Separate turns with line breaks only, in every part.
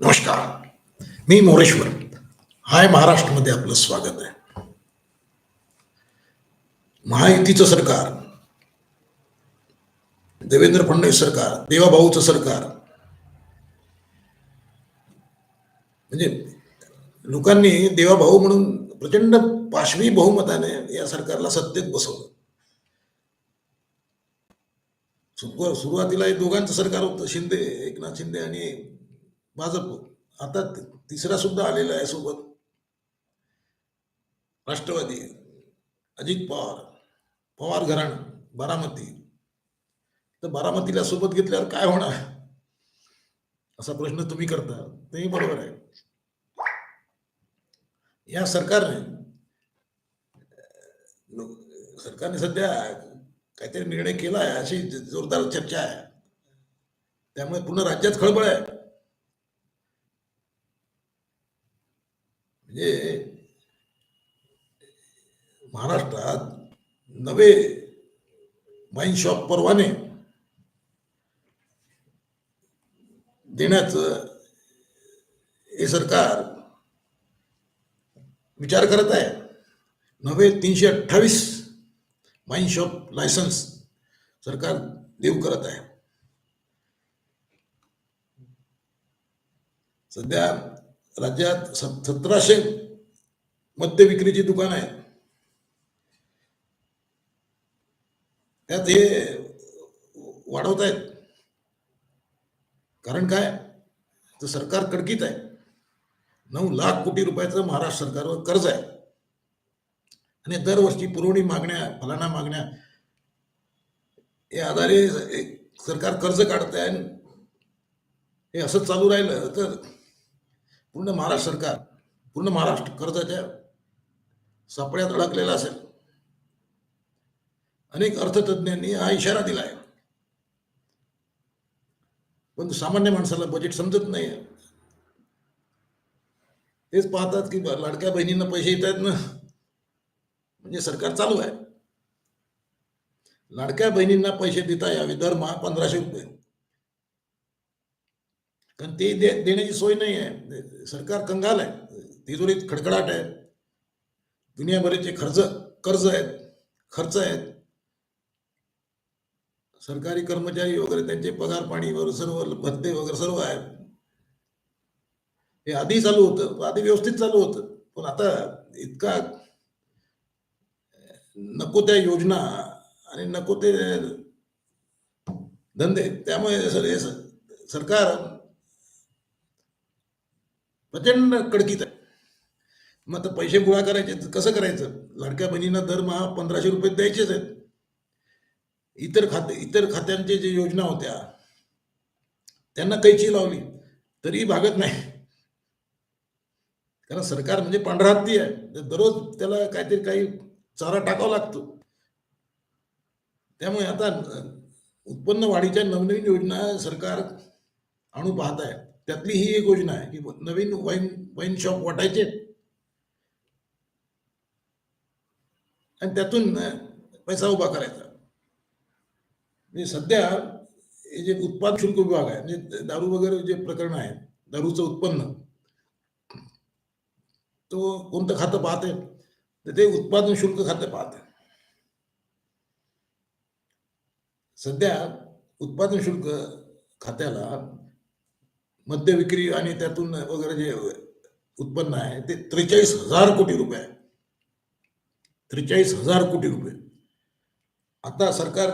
नमस्कार. मी मोरेश्वर. हाय महाराष्ट्रमध्ये आपलं स्वागत आहे. महायुतीचं सरकार देवेंद्र फडणवीस सरकार देवाभाऊचं सरकार म्हणजे लोकांनी देवाभाऊ म्हणून प्रचंड पाशवी बहुमताने या सरकारला सत्तेत बसवलं. सुरुवातीला हे दोघांचं सरकार होतं शिंदे एकनाथ शिंदे आणि भाजप आता तिसरा सुद्धा आलेला आहे सोबत. राष्ट्रवादी अजित पवार. पवार घराण बारामती. तर बारामतीला सोबत घेतल्यावर काय होणार? असा प्रश्न तुम्ही करता तेही बरोबर आहे. या सरकारने सरकारने सध्या काहीतरी निर्णय केला आहे अशी जोरदार चर्चा आहे. त्यामुळे पूर्ण राज्यात खळबळ आहे. म्हणजे महाराष्ट्रात नवे वाईन शॉप परवाने देण्याचं हे सरकार विचार करत आहे. नवे तीनशे अठ्ठावीस वाईन शॉप लायसन्स सरकार देऊ करत आहे. सध्या राज्यात सत- सतराशे मद्य विक्रीची दुकान आहे. त्यात हे वाढवत आहेत. कारण काय? तर सरकार कडकीत आहे. नऊ लाख कोटी रुपयाचं महाराष्ट्र सरकारवर कर्ज आहे. आणि दरवर्षी पुरवणी मागण्या फलाना मागण्या या आधारे एक सरकार कर्ज काढत आहे आणि हे असंच चालू राहिलं. तर पूर्ण महाराष्ट्र सरकार पूर्ण महाराष्ट्र कर्जाच्या सापड्यात अडकलेला असेल. अनेक अर्थतज्ञांनी हा इशारा दिला आहे. पण सामान्य माणसाला बजेट समजत नाही. तेच पाहतात की लाडक्या बहिणींना पैसे येत आहेत ना. म्हणजे सरकार चालू आहे. लाडक्या बहिणींना पैसे देता यावे दरमहा पंधराशे रुपये. कारण ते दे देण्याची सोय नाही आहे. सरकार कंगाल आहे. तिजोरीत खडखडाट आहे. दुनियाभराचे खर्च कर्ज आहेत. खर्च आहेत. सरकारी कर्मचारी वगैरे त्यांचे पगार पाणी वगैरे सर्व भत्ते वगैरे सर्व आहेत. हे आधी चालू होतं. आधी व्यवस्थित चालू होतं. पण आता इतका नको त्या योजना आणि नको ते धंदे. त्यामुळे सर हे सरकार प्रचंड कडकीत आहे. मग आता पैसे गोळा करायचे कसं करायचं? लाडक्या बहिणींना दरमहा पंधराशे रुपये द्यायचेच आहेत. इतर खाते इतर खात्यांचे जे योजना होत्या त्यांना कैची लावली तरी भागत नाही. कारण सरकार म्हणजे पांढरा हत्ती आहे. तर दररोज त्याला काहीतरी काही चारा टाकावा लागतो. त्यामुळे आता उत्पन्न वाढीच्या नवनवीन योजना सरकार आणू पाहत आहे. त्यातली ही एक योजना आहे की नवीन वाईन वाईन शॉप वाटायचे. आणि त्यातून पैसा उभा करायचा. म्हणजे सध्या हे जे उत्पादन शुल्क विभाग आहे म्हणजे दारू वगैरे जे प्रकरण आहे दारूचं उत्पन्न तो कोणतं खातं पाहते तर ते उत्पादन शुल्क खातं पाहते सध्या उत्पादन शुल्क खात्याला मद्य विक्री आणि त्यातून वगैरे जे उत्पन्न आहे ते त्रेचाळीस हजार कोटी रुपये आहे. त्रेचाळीस हजार कोटी रुपये. आता सरकार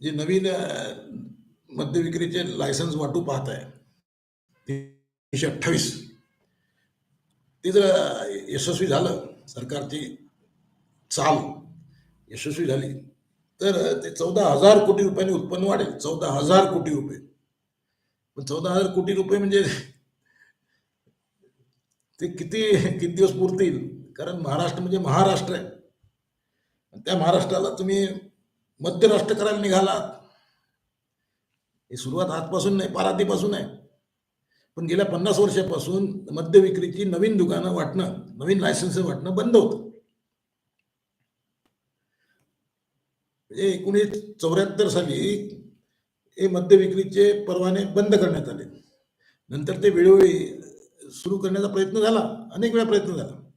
जे नवीन मद्य विक्रीचे लायसन्स वाटू पाहत आहे तीनशे अठ्ठावीस. ते जर यशस्वी झालं सरकारची चाल यशस्वी झाली तर ते चौदा हजार कोटी रुपयांनी उत्पन्न वाढेल. चौदा हजार कोटी रुपये. पण चौदा हजार कोटी रुपये म्हणजे ते किती किती दिवस पुरतील? कारण महाराष्ट्र म्हणजे महाराष्ट्र आहे. त्या महाराष्ट्राला तुम्ही मध्य राष्ट्र करायला निघालात. ही सुरुवात आजपासून नाही पारातीपासून आहे. पण गेल्या पन्नास वर्षापासून मद्य विक्रीची नवीन दुकानं वाटणं नवीन लायसन्स वाटणं बंद होतं. म्हणजे एकोणीस चौऱ्याहत्तर साली हे मद्य विक्रीचे परवाने बंद करण्यात आले. नंतर ते वेळोवेळी सुरू करण्याचा प्रयत्न झाला अनेक वेळा प्रयत्न झाला.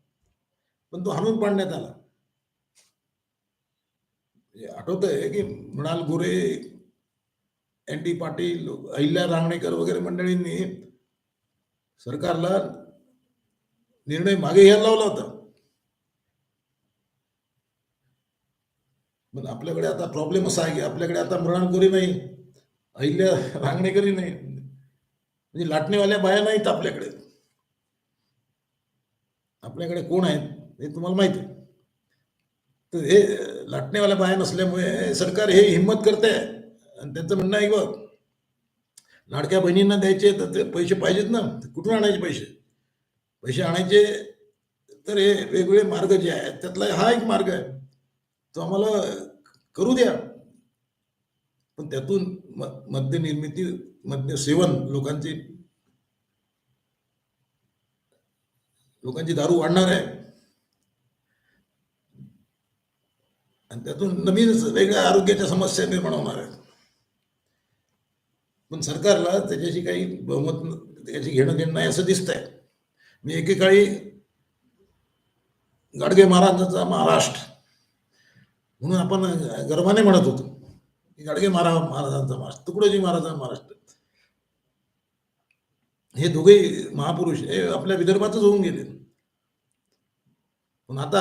पण तो हाणून पाडण्यात आला. आठवत आहे की मृणाल गोरे एन डी पाटील अहिल्या रांगणेकर वगैरे मंडळींनी सरकारला निर्णय मागे घ्यायला लावला होता. पण आपल्याकडे आता प्रॉब्लेम असा आहे की आपल्याकडे आता मृणाल गोरे नाही. अहिल्या रांगणेकरी नाही. म्हणजे लाटणेवाल्या बाया नाहीत आपल्याकडे. आपल्याकडे कोण आहेत हे तुम्हाला माहिती आहे. तर हे लाटणेवाल्या बाया नसल्यामुळे सरकार हे हिंमत करते आणि त्यांचं म्हणणं आहे बघ लाडक्या बहिणींना द्यायचे तर ते पैसे पाहिजेत ना. कुठून आणायचे पैसे? पैसे आणायचे तर हे वेगवेगळे मार्ग जे आहेत त्यातला हा एक मार्ग आहे. तो आम्हाला करू द्या. पण त्यातून मद्य निर्मिती मद्य सेवन लोकांची लोकांची दारू वाढणार आहे. आणि त्यातून नवीन वेगळ्या आरोग्याच्या समस्या निर्माण होणार आहेत. पण सरकारला त्याच्याशी काही बहुमत त्याची त्याच्याशी घेणं देणं नाही असं आहे मी एकेकाळी गाडगे महाराजांचा महाराष्ट्र म्हणून आपण गर्वाने म्हणत होतो. गाडगे महाराज महाराजांचा महाराष्ट्र तुकडोजी महाराजांचा महाराष्ट्र हे दोघेही महापुरुष हे आपल्या विदर्भातच होऊन गेले पण आता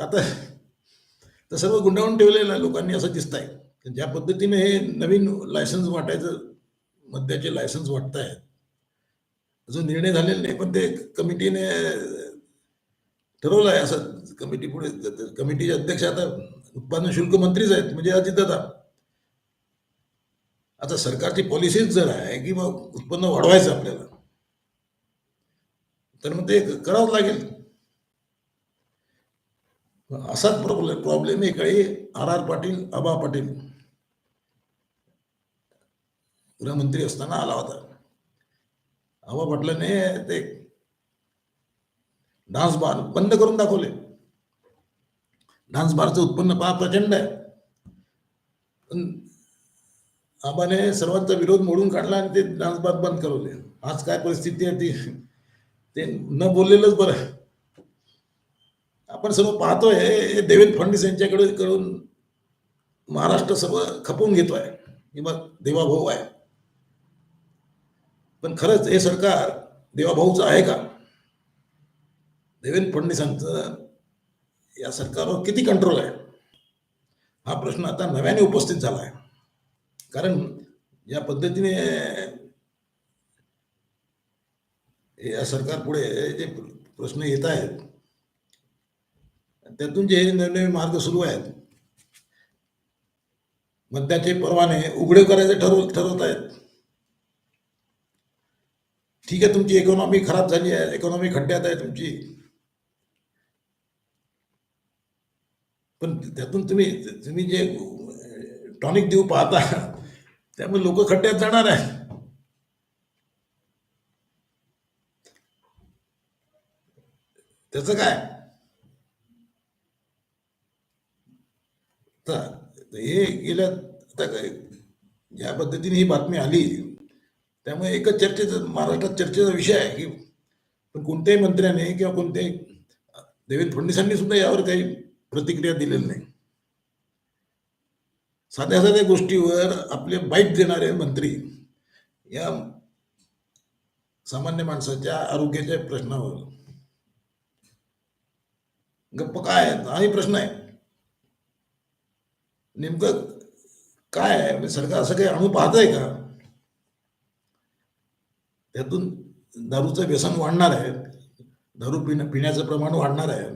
आता तर सर्व गुंडाळून ठेवलेलं आहे लोकांनी असं दिसत आहे ज्या पद्धतीने हे नवीन लायसन्स वाटायचं मद्याचे लायसन्स वाटत आहेत अजून निर्णय झालेला नाही पण ते कमिटीने ठरवलं आहे असं कमिटी पुढे कमिटीचे अध्यक्ष आता उत्पादन शुल्क मंत्रीच आहेत म्हणजे अजितदादा आता सरकारची पॉलिसीच जर आहे की मग उत्पन्न वाढवायचं आपल्याला तर मग ते करावंच लागेल. असाच प्रॉब्लेम प्रॉब्लेम एकाळी आर आर पाटील आबा पाटील गृहमंत्री असताना आला होता. आबा पाटलाने ते डान्स बार बंद करून दाखवले. डान्स बारचं उत्पन्न पहा प्रचंड आहे. पण आबाने सर्वांचा विरोध मोडून काढला आणि ते डान्स बाद बंद करवले. आज काय परिस्थिती आहे ती? ते न बोललेलंच बरं. आपण सर्व पाहतोय हे देवेंद्र फडणवीस यांच्याकडे कडून महाराष्ट्र सर्व खपवून घेतोय. किंवा देवाभाऊ आहे. पण खरंच हे सरकार देवाभाऊचं आहे का? देवेंद्र फडणवीसांचं या सरकारवर किती कंट्रोल आहे? हा प्रश्न आता नव्याने उपस्थित झाला आहे. कारण या पद्धतीने या सरकार पुढे जे प्रश्न येत आहेत त्यातून जे नवीन मार्ग सुरू आहेत मद्याचे परवाने उघडे करायचे ठरव ठरवत आहेत. ठीक आहे तुमची इकॉनॉमी खराब झाली आहे इकॉनॉमी खड्ड्यात आहे तुमची. पण त्यातून तुम्ही तुम्ही जे टॉनिक देऊ पाहता त्यामुळे लोक खड्ड्यात जाणार आहे त्याचं काय? हे गेल्या आता काय? ज्या पद्धतीने ही बातमी आली त्यामुळे एकच चर्चेचा महाराष्ट्रात चर्चेचा विषय आहे की पण कोणत्याही मंत्र्याने किंवा कोणत्याही देवेंद्र फडणवीसांनी सुद्धा यावर काही प्रतिक्रिया दिलेली नाही. साध्या साध्या गोष्टीवर आपले बाईट देणारे मंत्री या सामान्य माणसाच्या आरोग्याच्या प्रश्नावर. गप्प काय हाही प्रश्न आहे. नेमकं काय आहे? म्हणजे सरकार असं काही आणू पाहत आहे का? त्यातून दारूचं व्यसन वाढणार आहे. दारू पिण्या पिण्याचं प्रमाण वाढणार आहे.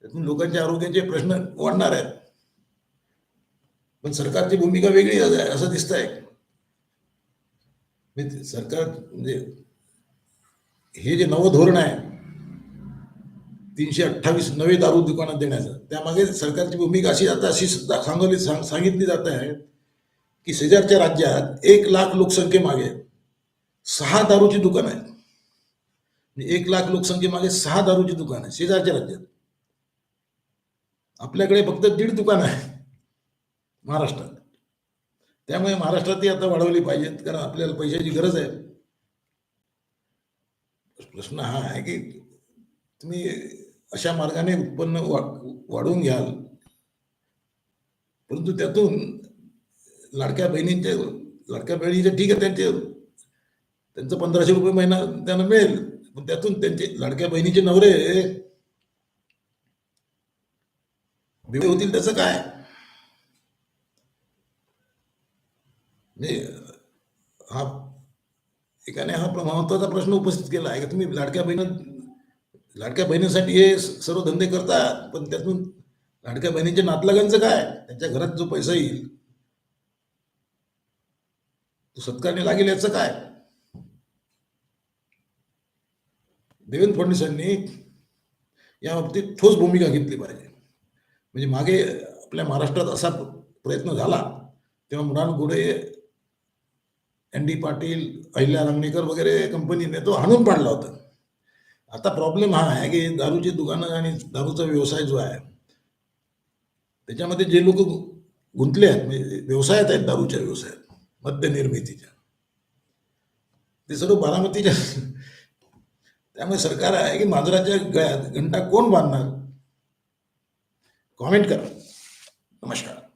त्यातून लोकांच्या आरोग्याचे प्रश्न वाढणार आहेत. पण सरकारची भूमिका वेगळी आहे असं दिसत आहे सरकार म्हणजे हे जे नवं धोरण आहे तीनशे अठ्ठावीस नवे दारू दुकानात देण्याचं त्यामागे सरकारची भूमिका अशी आता अशी सुद्धा सांगवली सांग सांगितली जात आहे की शेजारच्या राज्यात एक लाख लोकसंख्येमागे सहा दारूची दुकान आहेत एक लाख लोकसंख्येमागे सहा दारूची दुकान आहे शेजारच्या राज्यात. आपल्याकडे फक्त दीड दुकान आहे. महाराष्ट्रात. त्यामुळे महाराष्ट्रात ती आता वाढवली पाहिजेत कारण आपल्याला पैशाची गरज आहे. प्रश्न हा आहे की तुम्ही अशा मार्गाने उत्पन्न वाढवून घ्याल. परंतु त्यातून लाडक्या बहिणींचे लाडक्या बहिणीचे ठीक आहे त्यांचे त्यांचं पंधराशे रुपये महिना त्यांना मिळेल. पण त्यातून त्यांचे लाडक्या बहिणीचे नवरे होतील त्याचं काय? म्हणजे हा एकाने हा महत्त्वाचा प्रश्न उपस्थित केला आहे की? तुम्ही लाडक्या बहिणी लाडक्या बहिणीसाठी हे सर्व धंदे करतात पण त्यातून लाडक्या बहिणीच्या नातलगांचं काय? त्यांच्या घरात जो पैसा येईल तो सत्कारने लागेल याचं काय? देवेंद्र फडणवीसांनी या बाबतीत ठोस भूमिका घेतली पाहिजे. म्हणजे मागे आपल्या महाराष्ट्रात असा प्रयत्न झाला तेव्हा मृणाल गोडे एन डी पाटील अहिल्या रंगणेकर वगैरे कंपनीने तो हाणून पाडला होता. आता प्रॉब्लेम हा आहे की दारूची दुकानं आणि दारूचा व्यवसाय जो आहे त्याच्यामध्ये जे लोक गुंतले आहेत म्हणजे व्यवसायात आहेत दारूच्या व्यवसायात मद्य निर्मितीच्या ते सर्व बारामतीच्या. त्यामुळे सरकार आहे की मांजराच्या गळ्यात घंटा कोण बांधणार? कॉमेंट करा. नमस्कार.